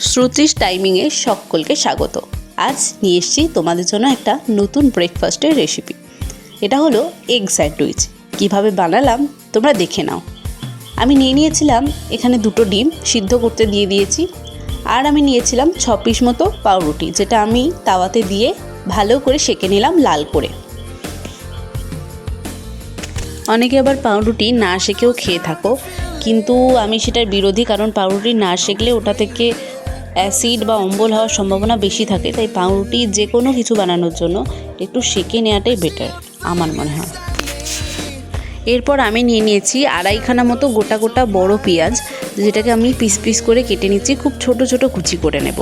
শ্রুতিস টাইমিংয়ে সকলকে স্বাগত। আজ নিয়ে এসেছি তোমাদের জন্য একটা নতুন ব্রেকফাস্টের রেসিপি এটা হলো এগ স্যান্ডউইচ কীভাবে বানালাম তোমরা দেখে নাও। আমি নিয়ে নিয়েছিলাম এখানে দুটো ডিম সিদ্ধ করতে দিয়ে দিয়েছি। আর আমি নিয়েছিলাম ছ পিস মতো পাউরুটি, যেটা আমি তাওয়াতে দিয়ে ভালো করে সেঁকে নিলাম লাল করে। অনেকে আবার পাউরুটি না সেকেও খেয়ে থাকো। কিন্তু আমি সেটার বিরোধী, কারণ পাউরুটি না সেকলে ওটা থেকে অ্যাসিড বা অম্বল হওয়ার সম্ভাবনা বেশি থাকে তাই পাউরুটি যে কোনো কিছু বানানোর জন্য একটু সেকে নেওয়াটাই বেটার আমার মনে হয়। এরপর আমি নিয়ে নিয়েছি আড়াইখানা মতো গোটা গোটা বড় পেঁয়াজ যেটাকে আমি পিস পিস করে কেটে নিচ্ছি খুব ছোট ছোট কুচি করে নেব.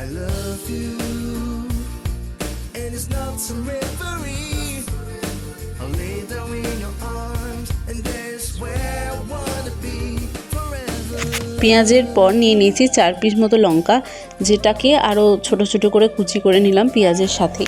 I love you, and it's not reverie. I'll lay down in your arms, and there's where I wanna be. পেঁয়াজের পর নিয়ে নিয়েছি চার পিস মতো লঙ্কা যেটাকে আরও ছোট ছোট করে কুচি করে নিলাম পেঁয়াজের সাথে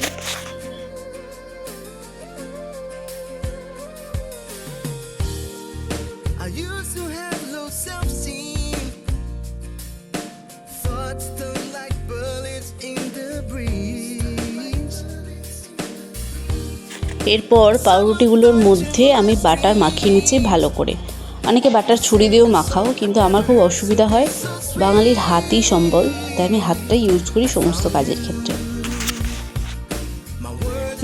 এরপর পাউরুটিগুলোর মধ্যে আমি বাটার মাখিয়ে নিচ্ছি ভালো করে। অনেকে বাটার ছুরি দিয়েও মাখাও, কিন্তু আমার খুব অসুবিধা হয়। বাঙালির হাতই সম্বল, তাই আমি হাতটাই ইউজ করি সমস্ত কাজের ক্ষেত্রে।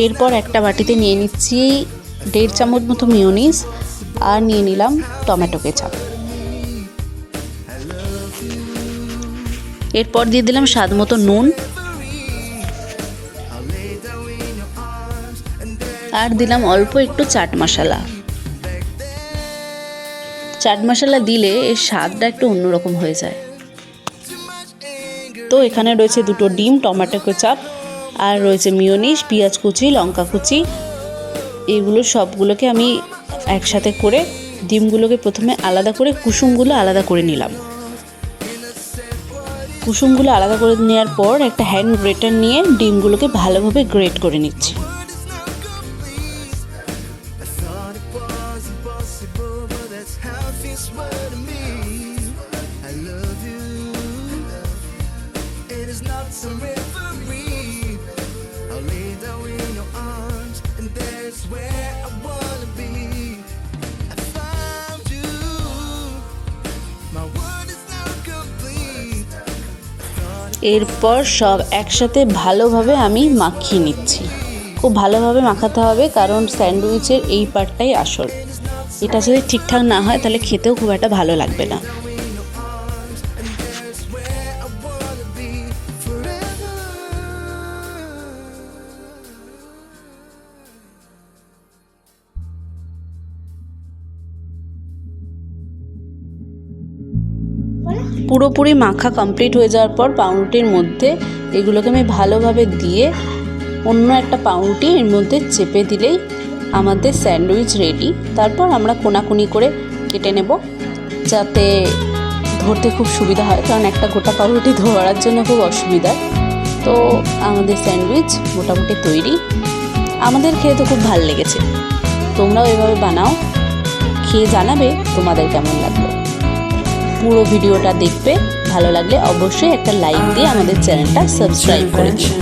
এরপর একটা বাটিতে নিয়ে নিচ্ছি দেড় চামচ মতো মিওনিস আর নিয়ে নিলাম টমেটো কেচাপ। এরপর দিয়ে দিলাম স্বাদ মতো নুন। আর দিলাম অল্প একটু চাট মশলা। চাট মশলা দিলে এর স্বাদটা একটু অন্যরকম হয়ে যায়। তো এখানে রয়েছে দুটো ডিম, টমেটো কেচাপ, আর রয়েছে মিওনিস পেঁয়াজ কুচি, লঙ্কা কুচি। এগুলো সবগুলোকে আমি একসাথে করে ডিমগুলোকে প্রথমে আলাদা করে কুসুমগুলো আলাদা করে নিলাম। কুসুমগুলো আলাদা করে নেওয়ার পর একটা হ্যান্ড গ্রেটার নিয়ে ডিমগুলোকে ভালোভাবে গ্রেট করে নিচ্ছি। এরপর সব একসাথে ভালোভাবে আমি মাখিয়ে নিচ্ছি। খুব ভালোভাবে মাখাতে হবে, কারণ স্যান্ডউইচের এই পার্টটাই আসল। এটা যদি ঠিকঠাক না হয়, তাহলে খেতেও খুব একটা ভালো লাগবে না। পুরোপুরি মাখা কমপ্লিট হয়ে যাওয়ার পর পাউরুটির মধ্যে এগুলোকে আমি ভালোভাবে দিয়ে অন্য একটা পাউরুটি এর মধ্যে চেপে দিলেই আমাদের স্যান্ডউইচ রেডি তারপর আমরা কোনাকুনি করে কেটে নেব যাতে ধরতে খুব সুবিধা হয়, কারণ একটা গোটা পাউরুটি ধরার জন্য খুব অসুবিধা। তো আমাদের স্যান্ডউইচ মোটামুটি তৈরি। আমাদের খেয়ে তো খুব ভালো লেগেছে। তোমরাও এভাবে বানাও, খেয়ে জানাবে তোমাদের কেমন লাগল। পুরো ভিডিওটা দেখবে। ভালো লাগলে অবশ্যই একটা লাইক দিয়ে আমাদের চ্যানেলটা সাবস্ক্রাইব করে দিও।